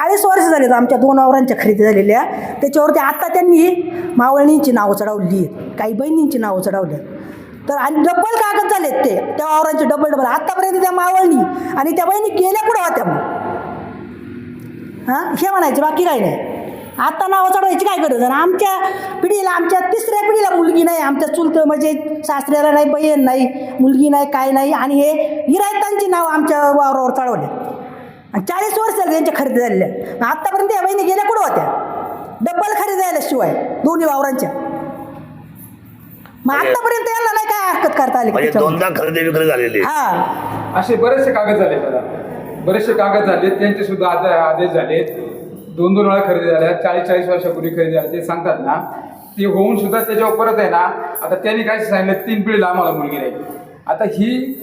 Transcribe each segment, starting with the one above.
चाळीस वर्ष झालेत आमच्या दोन वावरांच्या खरेदी झालेल्या. त्याच्यावरती आता त्यांनी मावळणींची नावं चढवली काही बहिणींची नावं चढवली तर आणि डबल कागद झालेत ते. त्या वावरांचे डबल डबल आत्तापर्यंत त्या मावळणी आणि त्या बहिणी गेल्या कुठं होत्या मग? हां? हे म्हणायचे बाकी काही नाही. आत्ता नावं चढवायची काय गरज? आणि आमच्या पिढीला आमच्या तिसऱ्या पिढीला मुलगी नाही. आमच्या चुलतं म्हणजे सासऱ्याला नाही बहीण नाही मुलगी नाही काय नाही. आणि हे हिरायतांची नावं आमच्या वावरावर चढवले आणि चाळीस वर्ष झाले त्यांच्या खरेदी झालेल्या आत्तापर्यंत या बहिणी गेल्या कुठं होत्या? डब्बल खरेदी झाल्याशिवाय दोन्ही वावरांच्या. मग आत्तापर्यंत यांना नाही काय हरकत करता आली म्हणजे. दोनदा खरेदी विक्री झालेली आहे. हा. असे बरेचसे कागद झाले बरेचसे कागद झाले त्यांचे सुद्धा आद- आदेश झाले. दोन दोन वेळा खरेदी झाल्या चाळीस चाळीस वर्षापूर्वी खरेदी झाल्या ते सांगतात ना ते होऊन सुद्धा त्याच्यावर परत आहे ना आता त्यांनी काय सांगितलं तीन पिढीला आम्हाला मुलगी नाही. आता ही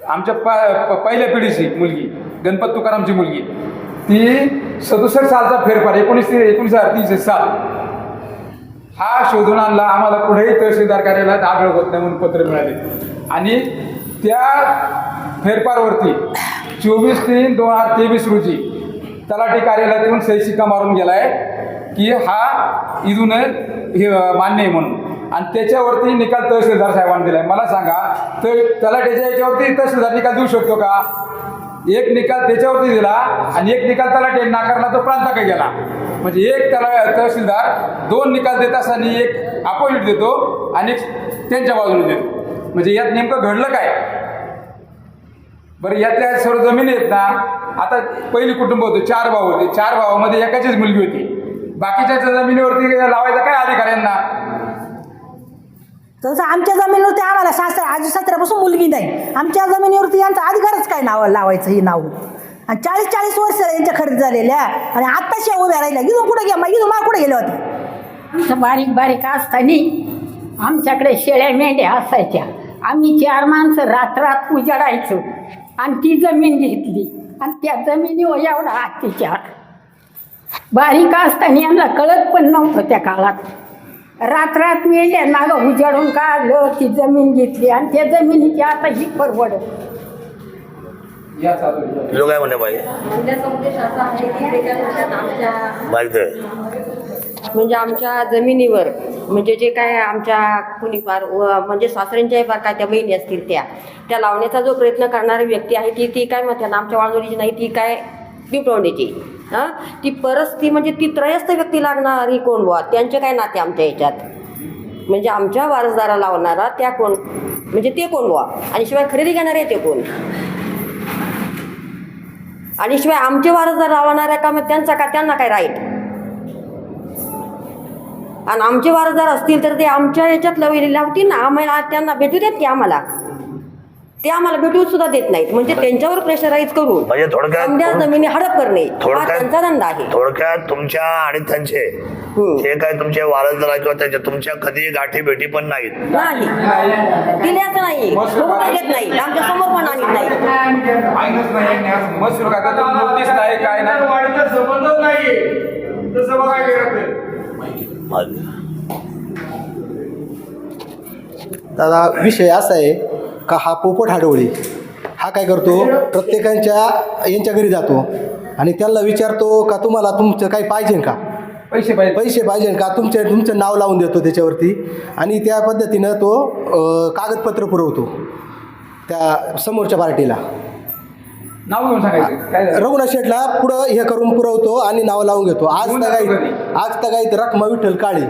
आमच्या प प- पहिल्या पिढीची मुलगी. गणपत तुकारामची मुलगी. ती सदुसष्ट सालचा फेरफार एकोणीस एकोणीस हजार तीनशे सात हा शोधून आणला आम्हाला कुठेही तहसीलदार कार्यालयात आढळ होत नाही म्हणून पत्र मिळाले. आणि त्या फेरफारवरती चोवीस तीन दोन हजार तेवीस रोजी तलाठी कार्यालयात येऊन सही शिक्का मारून गेलाय की हा इथून हे मान्य आहे म्हणून. आणि त्याच्यावरती निकाल तहसीलदार साहेबांनी दिलाय. मला सांगा तर तलाठ्याच्या याच्यावरती तहसीलदार निकाल देऊ शकतो का? एक निकाल त्याच्यावरती दिला आणि एक निकाल तलाठी नाकारला तो प्रांताकडे गेला. म्हणजे एक त्याला तहसीलदार दोन निकाल देत असताना एक अपोजिट देतो आणि त्यांच्या बाजूने देतो. म्हणजे यात नेमकं घडलं काय? बरं यातल्या सर्व जमिनी आहेत ना आता पहिली कुटुंब होते चार भाऊ होते. चार भावामध्ये एकाचीच मुलगी होती. बाकीच्या जमिनीवरती लावायचा काय अधिकार यांना? तसं आमच्या जमिनीवरती आम्हाला सासरा आजी सासऱ्यापासून मुलगी नाही. आमच्या जमिनीवरती यांचा अधिकारच काय नाव लावायचं ही नाव? आणि चाळीस चाळीस वर्ष यांच्या खरेदी झालेल्या आणि आत्ताशी उभ्या राहिल्या. इथून कुठं घ्या इथून मा कुठे गेले होते. आमचं बारीक बारीक असताना आमच्याकडे शेळ्या मेंढ्या असायच्या. आम्ही चार माणसं रात्रात उजाडायचो. आणि ती जमीन घेतली. आणि त्या जमिनीवर एवढा अत्याचार. बारीक असताना यांना कळत पण नव्हतं त्या काळात. रात्रात मेंढ्या नागं उजाडून काढलं ती जमीन घेतली आणि त्या जमिनीची आता ही परवडत या चालू आहे. तुझं काय म्हणणं पाहिजे म्हणण्याचा उद्देश असा आहे की ते काय म्हणतात आमच्या माहिती आहे. म्हणजे आमच्या जमिनीवर म्हणजे जे काय आमच्या कुणी फार म्हणजे सासऱ्यांच्या फार काय त्या बहिणी असतील त्या त्या लावण्याचा जो प्रयत्न करणारी व्यक्ती आहे ती ती काय म्हणतात ना आमच्या वाळजोडीची नाही ती काय पिंपळवण्याची हां? ती परस्ती म्हणजे ती त्रयस्थ व्यक्ती लागणारी कोण बुवा? त्यांचे काय नाते आमच्या याच्यात? म्हणजे आमच्या वारसदारा लावणारा त्या कोण? म्हणजे ते कोण बुवा? आणि शिवाय खरेदी घेणारे ते कोण? आणि शिवाय आमचे वारसदार लावणाऱ्या का मग त्यांचा का त्यांना काय राईट आणि आमचे वारसदार असतील तर ते आमच्या याच्यात लवली लावतील ना? आम्हाला त्यांना भेटू देत की आम्हाला? ते आम्हाला भेटू सुद्धा देत नाहीत. म्हणजे त्यांच्यावर प्रेशराईज करून म्हणजे थोडक्यात जमिनी हडप करणे हा त्यांचा धंदा आहे. थोडक्यात तुमच्या आणि त्यांचे हम्म. हे काय तुमचे वारसदार किंवा त्यांच्या तुमच्या कधी गाठी भेटी पण नाहीत. नाही. दिल्याचं नाही. बघून नाही आमच्यासमोर पण आणत नाही माहितीच नाही आणि आज मसूर कागद नोटीस नाही काय नाही. वाढीचा संबंधच नाही. तसं बघायला गेलं तर माहिती. दादा विषय असा आहे का हा पोपट हाडवळी हा काय करतो? प्रत्येकांच्या यांच्या घरी जातो. आणि त्यांना विचारतो का तुम्हाला तुमचं काही पाहिजे का? पैसे पाहिजे. पैसे पाहिजे का? तुमचे तुमचं नाव लावून देतो त्याच्यावरती. आणि त्या पद्धतीनं तो कागदपत्र पुरवतो त्या समोरच्या पार्टीला. नाव घेऊन सांगायचं? रघुनाथ शेठला पुढं हे करून पुरवतो आणि नाव लावून घेतो. आज तगाईत. आज तगाईत रखमा विठ्ठल काळे.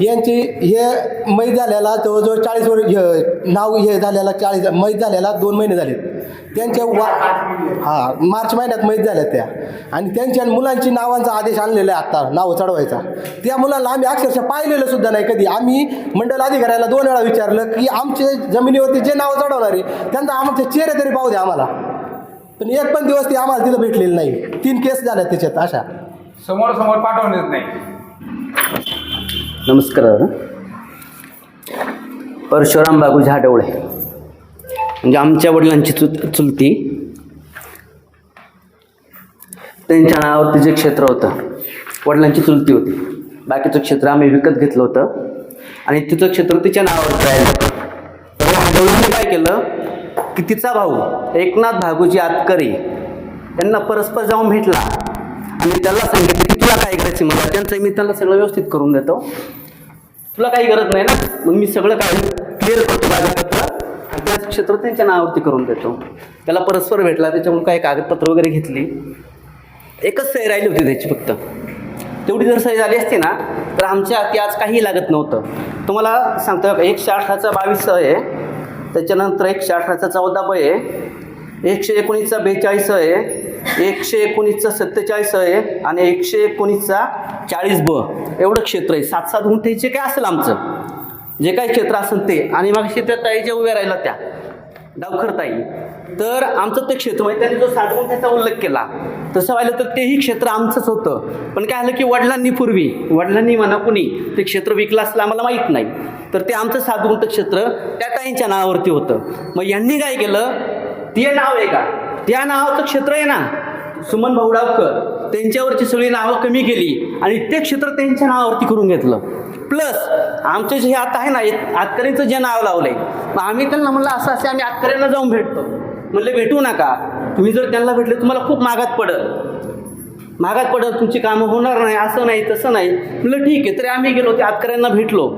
यांची हे मै झालेला जवळजवळ चाळीस वर नाव हे झालेला चाळीस मै झालेला दोन महिने झालेत त्यांच्या वा हां मार्च महिन्यात मैत झाल्या त्या. आणि त्यांच्या मुलांची नावांचा आदेश आणलेला आहे आत्ता नावं चढवायचा. त्या मुलांना आम्ही अक्षरशः पाहिलेलं सुद्धा नाही कधी. आम्ही मंडल अधिकाऱ्याला दोन वेळा विचारलं की आमचे जमिनीवरती जे नावं चढवणार आहे त्यांचा आमचे चेहरे तरी पाहू द्या आम्हाला. पण एक पण दिवस ते आम्हाला तिथं भेटलेलं नाही. तीन केस झाल्या त्याच्यात अशा. समोर समोर पाठवून नाही. नमस्कार दादा. परशुराम बागू झाडवळे. म्हणजे आमच्या वडिलांची चु चुलती. त्यांच्या नावावरती जे क्षेत्र होतं वडिलांची चुलती होती. बाकीचं क्षेत्र आम्ही विकत घेतलं होतं. आणि तिचं क्षेत्र तिच्या नावावर राहिलं तर हाडवळीने काय केलं की तिचा भाऊ एकनाथ भागूजी आतकरी यांना परस्पर जाऊन भेटला. आणि त्याला सांगितलं की तुला काय करायचं मला? त्यांचं मी त्यांना सगळं व्यवस्थित करून देतो. तुला काही गरज नाही ना? मग मी सगळं काय क्लिअर करतो कागदपत्र आणि त्याच क्षेत्र त्यांच्या नावावरती करून देतो. त्याला परस्पर भेटला त्याच्यामुळे काही कागदपत्र वगैरे घेतली. एकच सही राहिली होती त्याची फक्त. तेवढी जर सही झाली असती ना तर आमच्या हाती आज काही लागत नव्हतं. तुम्हाला सांगतो एकशे अठराचा बावीस सह आहे. त्याच्यानंतर एकशे अठराचा चौदा ब आहे. एकशे एकोणीसचा बेचाळीस आहे. एकशे एकोणीसचा सत्तेचाळीस आहे आणि एकशे एकोणीसचा चाळीस ब. एवढं क्षेत्र आहे. सात सात गुंठेचे काय असेल आमचं? जे काही क्षेत्र असेल ते. आणि मग त्या ताई ज्या उभ्या राहिला त्या. डावखर ताई. तर आमचं ते क्षेत्र म्हणजे त्यांनी जो सात गुंठ्याचा उल्लेख केला तसं व्हायलं तर तेही क्षेत्र आमचंच होतं. पण काय झालं की वडिलांनी पूर्वी वडिलांनी म्हणा कुणी ते क्षेत्र विकलं असलं आम्हाला माहीत नाही. तर ते आमचं सात गुंठ क्षेत्र त्या ताईंच्या नावावरती होतं. मग यांनी काय केलं? ते नाव आहे का? त्या नावाचं क्षेत्र आहे ना सुमन भाऊडावकर त्यांच्यावरची सगळी नावं कमी केली आणि ते क्षेत्र त्यांच्या नावावरती करून घेतलं. प्लस आमचे जे आता आहे ना एक जे नाव लावलंय मग आम्ही त्यांना म्हणलं असं असे आम्ही आतकऱ्यांना जाऊन भेटतो. म्हणले भेटू नका. तुम्ही जर त्यांना भेटले तुम्हाला खूप मागात पडत मागात पडत तुमची कामं होणार नाही असं नाही तसं नाही. म्हणलं ठीक आहे. तरी आम्ही गेलो ते आतकऱ्यांना भेटलो.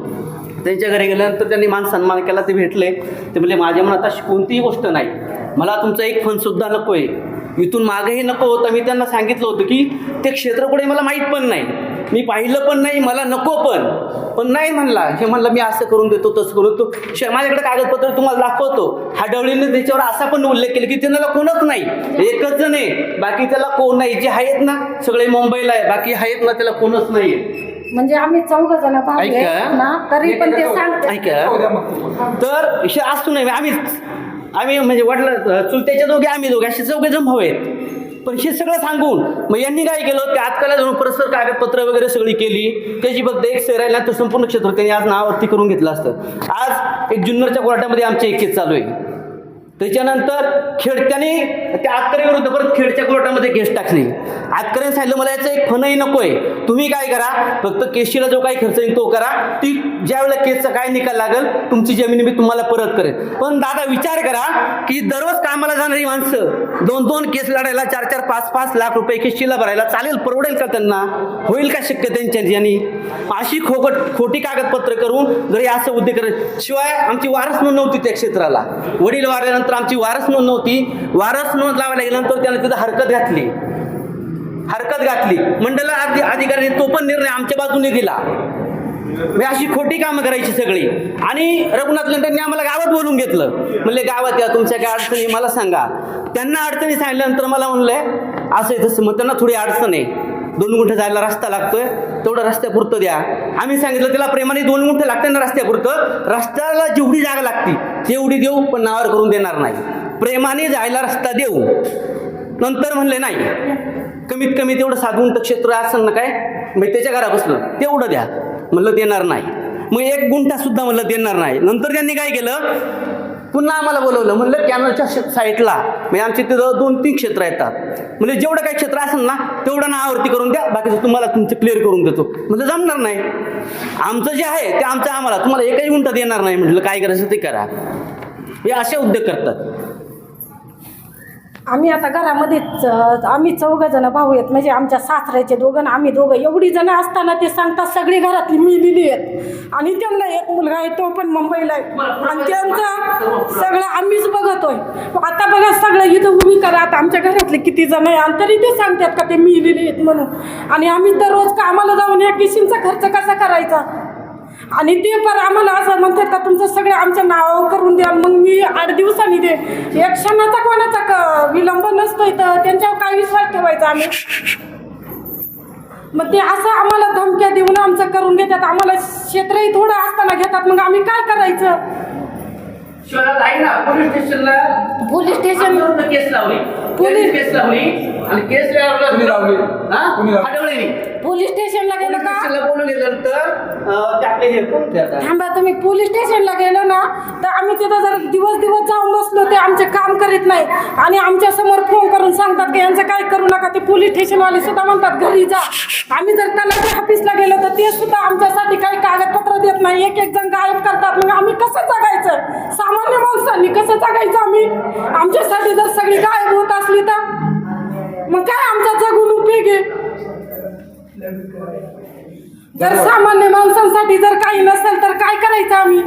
त्यांच्या घरी गेल्यानंतर त्यांनी मान सन्मान केला ते भेटले. ते म्हणजे माझ्या मनात अशी कोणतीही गोष्ट नाही. मला तुमचा एक फंडसुद्धा नको आहे इथून मागेही नको होतं. मी त्यांना सांगितलं होतं की ते क्षेत्र कुठे मला माहीत पण नाही. मी पाहिलं पण नाही मला नको पण. पण नाही म्हणला. हे म्हणलं मी असं करून देतो तसं करून शे माझ्याकडे कागदपत्र तुम्हाला दाखवतो. हाडवळीने त्याच्यावर असा पण उल्लेख केला की त्यांना कोणच नाही. एकच जण आहे. बाकी त्याला कोण नाही. जे आहेत ना सगळे मुंबईला आहे. बाकी आहेत ना त्याला कोणच नाही म्हणजे आम्ही चौघ जण ऐका. तरी पण ते सांगते ते. तर असतो नाही आम्ही आम्ही म्हणजे वडला चुलत्याच्या दोघे आम्ही दोघे असे चौघे जम भाऊ आहेत. पण हे सगळं सांगून मग यांनी काय केलं? ते आजकाल जाऊन परस्पर कागदपत्र वगैरे सगळी केली. त्याची फक्त एक सर राहिला तर संपूर्ण क्षेत्र त्यांनी आज नावावरती करून घेतलं असतं. आज एक जुन्नरच्या कोर्टामध्ये आमचे एक केस चालू आहे. त्याच्यानंतर खेडत्याने त्या आतकरी विरुद्ध परत खेडच्या कोर्टामध्ये केस टाकली. आतकऱ्याने सांगितलं मला याचं एक फनही नको आहे तुम्ही काय करा फक्त केशीला जो काही खर्च येईल तो करा. ती ज्या वेळेला केसचा काय निकाल लागेल तुमची जमीन मी तुम्हाला परत करेन. पण दादा विचार करा की दररोज कामाला जाणारी माणसं दोन दोन केस लढायला चार चार पाच पाच लाख रुपये केशीला भरायला चालेल परवडेल का त्यांना? होईल का शक्य त्यांच्या यांनी अशी खोकट खोटी कागदपत्र करून जरी असं उद्योग करत शिवाय आमची वारस नोंद नव्हती त्या क्षेत्राला. वडील वारल्यानंतर आमची वारस नोंद नव्हती. वारस नोंद लावायला गेल्यानंतर त्याने तिथं हरकत घातली. हरकत घातली. मंडळ अधि तो पण निर्णय आमच्या बाजूने दिला. मी अशी खोटी कामं करायची सगळी. आणि रघुनाथ लंडनने आम्हाला गावात बोलून घेतलं. म्हणले गावात या तुमच्या काय अडचणी मला सांगा. त्यांना अडचणी सांगितल्यानंतर मला म्हणलंय असं आहे तसं मग त्यांना थोडी अडचण आहे. दोन गुंठे जायला रस्ता लागतोय तेवढं रस्त्यापुरतं द्या. आम्ही सांगितलं त्याला प्रेमाने दोन गुंठे लागते ना रस्त्यापुरतं. रस्त्याला जेवढी जागा लागती तेवढी देऊ पण नावावर करून देणार नाही. प्रेमाने जायला रस्ता देऊ. नंतर म्हणले नाही. कमीत कमी तेवढं सात गुंठ क्षेत्र असेल ना काय? मग त्याच्या घरा बसलं तेवढं द्या. म्हणलं देणार नाही. मग एक गुंठा सुद्धा म्हणलं देणार नाही. नंतर त्यांनी काय केलं? पुन्हा आम्हाला बोलवलं. म्हणलं कॅनलच्या साईडला म्हणजे आमच्या तिथं दोन तीन क्षेत्र येतात. म्हणजे जेवढं काही क्षेत्र असेल ना तेवढं ना आवर्ती करून द्या. बाकीचं तुम्हाला तुमचं क्लिअर करून देतो. म्हणजे जमणार नाही. आमचं जे आहे ते आमचं आम्हाला. तुम्हाला एकही गुंठा देणार नाही. म्हटलं काय करायचं ते करा. हे असे उद्योग करतात. आम्ही आता घरामध्येच आम्ही चौघ जण भाऊ आहेत. म्हणजे आमच्या सासऱ्याचे दोघं आम्ही दोघं. एवढी जण असताना ते सांगतात सगळी घरातली मिळलेली आहेत. आणि त्यांना एक मुलगा आहे तो पण मुंबईला आहे. आणि त्यांचं सगळं आम्हीच बघतोय. आता बघा सगळं इथं उभी करा. आता आमच्या घरातले किती जण आहे आणि तरी ते सांगतात का ते मिळलेले आहेत म्हणून. आणि आम्ही तर रोज कामाला जाऊन या किशींचा खर्च कसा करायचा? आणि ते पण आम्हाला असं म्हणतात का तुमचं सगळं आमच्या नावावर करून द्या मग मी आठ दिवसांनी दे. एक क्षणाचा कोणाचा क- विलंब नसतोय तर त्यांच्यावर काय विश्वास ठेवायचा आम्ही? मग ते असं आम्हाला धमक्या देऊन आमचं करून घेतात आम्हाला क्षेत्रही थोडं असताना घेतात. मग आम्ही काय करायचं? शहरात आहे ना पोलीस स्टेशनला पोलीस स्टेशन केस लावली. पोलीस- केस लावली. आणि केस लावली? पोलीस स्टेशनला गेलं का? स्टेशनला बोलून गेल्यानंतर आपले हे? थांबा तुम्ही पोलीस स्टेशनला गेलो ना तर आम्ही तिथं जर दिवस दिवस जाऊन बसलो ते आमचे काम करीत नाही. आणि आमच्यासमोर फोन करून सांगतात की यांचं काय करू नका ते पोलीस स्टेशनवाले सुद्धा म्हणतात घरी जा. आम्ही जर तलाठी ऑफिसला गेलो तर ते सुद्धा आमच्यासाठी काही कागदपत्र देत नाही. एक एक जण गायब करतात. मग आम्ही कसं जगायचं? सामान्य माणसांनी कसं जगायचं आम्ही? आमच्यासाठी जर सगळी गायब होत असली तर? मग काय आमचा जगून उपयोग आहे? जर सामान्य माणसांसाठी जर काही नसेल तर काय करायचं आम्ही?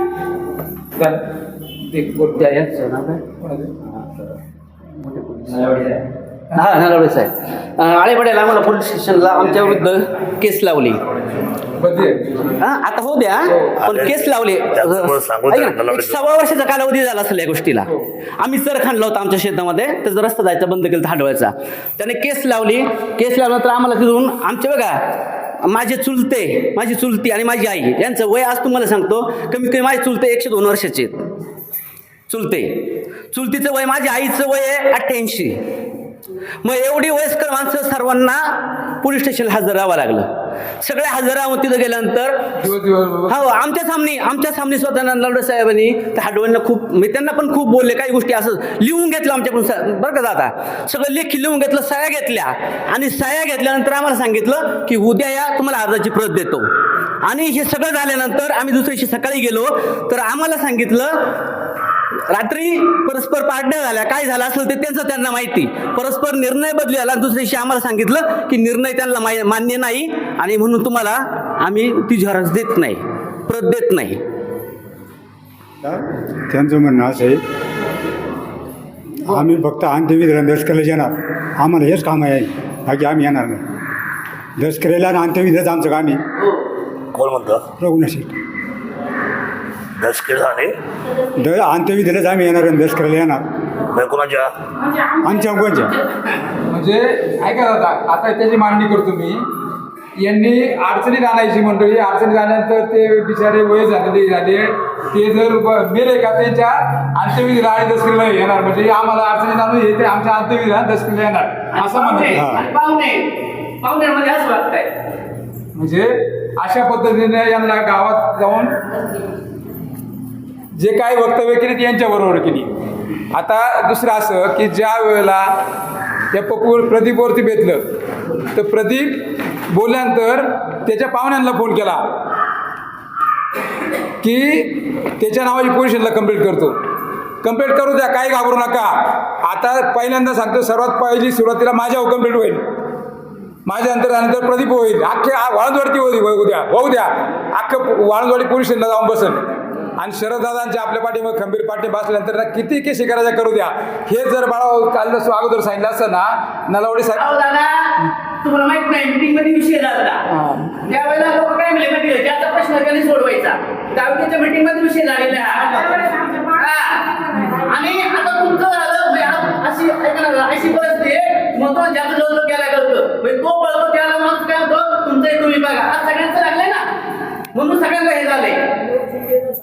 ते यांचं काय? हा नलवडे साहेब. अं, आळेपाड्याला आम्हाला पोलीस स्टेशनला आमच्या विरुद्ध केस लावली. हा आता होऊ द्या पण केस लावले. त्याच्यामुळे सांगू ऐका द्या, ना, नलवडे एक सव्वा वर्षाचा कालावधी झाला असेल या गोष्टीला. आम्ही चर खाणला होता आमच्या शेतामध्ये त्याचा रस्ता जायचा बंद केला हाडवायचा. त्याने केस लावली. केस लावल्यानंतर आम्हाला तिथून आमचे बघा माझे चुलते माझी चुलती आणि माझी आई यांचं वय आज तुम्हाला सांगतो कमीत कमी माझे चुलते एकशे दोन वर्षाचे आहेत. चुलते. चुलतीचं वय माझ्या आईचं वय आहे अठ्ठ्याऐंशी. मग एवढी वयस्कर माणसं सर्वांना पोलीस स्टेशनला हजर राहावं लागलं. सगळ्या हजर राहून तिथं गेल्यानंतर हो आमच्या सामने आमच्या सामने स्वतः नंदलावडे साहेबांनी त्या खूप मी त्यांना पण खूप बोलले काही गोष्टी असं लिहून घेतलं आमच्याकडून बरं का दादा? सगळं लेखी लिहून घेतलं सह्या घेतल्या. आणि सह्या घेतल्यानंतर आम्हाला सांगितलं की उद्या या तुम्हाला अर्जाची प्रत देतो. आणि हे सगळं झाल्यानंतर आम्ही दुसऱ्या दिवशी सकाळी गेलो तर आम्हाला सांगितलं रात्री परस्पर पाडण्या झाल्या. काय झालं असेल ते त्यांचं त्यांना माहिती. परस्पर निर्णय बदली झाला आणि दुसऱ्या दिवशी आम्हाला सांगितलं की निर्णय त्यांना मान्य नाही आणि म्हणून तुम्हाला आम्ही ती झरस देत नाही. प्रत देत नाही. त्यांचं म्हणणं असं आहे आम्ही फक्त अंत्यविधीला दसकरला येणार. आम्हाला हेच काम आहे. बाकी आम्ही येणार नाही. दसकरेला आणि अंत्यविधीच आमचं काम आहे. कोण म्हणतं? रघुनाशी दसके झाले द अंत्यविधीलाच आम्ही येणार आणि दसकरेला येणार. म्हणजे कोणाच्या? आमच्या कोणच्या म्हणजे ऐका दादा आता त्याची मांडणी करतो मी. यांनी अडचणीत आणायची मंडळी अडचणीत आल्यानंतर ते बिचारे वय झालेले झाले. ते जर ब- मेले का त्यांच्या अंत्यविधीला आणि दसरीला येणार. म्हणजे आम्हाला अडचणीत आणून हे ते आमच्या अंत्यविधीला दसरीला येणार. असं म्हणत हा. आणि पाहुणे पाहुण्यामध्ये असं वाटतंय. म्हणजे अशा पद्धतीने यांना गावात जाऊन जे काही वक्तव्य केली ती यांच्याबरोबर केली. आता दुसरं असं की ज्या वेळेला त्या पप्पू प्रदीपवरती बेतलं तर प्रदीप बोलल्यानंतर त्याच्या पाहुण्यांना फोन केला. की त्याच्या नावाची पोलिसांना कंप्लेंट करतो. कंप्लेंट करू द्या काही घाबरू नका. आता पहिल्यांदा सांगतो सर्वात पहिली सुरुवातीला माझ्यावर कंप्लेंट हो होईल. माझ्या नंतर त्यानंतर प्रदीप होईल. अख्ख्या आ- होती होईल उद्या होऊ द्या. अख्खं वाळंदवाडी पोलीस जाऊन बसेल आणि शरददादांच्या आपल्या पाठीमागे खंबीर पाठी बसल्यानंतर ना किती केशी करायच्या करू द्या. हे जर बाळा काल जसं अगोदर सांगितलं असतं ना नलावडे साहेब तुम्हाला माहीत नाही मीटिंगमध्ये विषय झाला त्यावेळेला लोक काय म्हणले माहिती ज्याचा प्रश्न त्यांनी सोडवायचा. दहावीच्या मीटिंगमध्ये विषय झालेला. आणि आता तुमचं झालं म्हणजे अशी अशी परिस्थिती मग ज्याचं जो केला करतो म्हणजे तो पळतो त्याला माणूस काय होतो तुमचं तुम्ही बघा आज सगळ्यांचं लागलंय ना? म्हणून सगळ्यांना हे झालंय.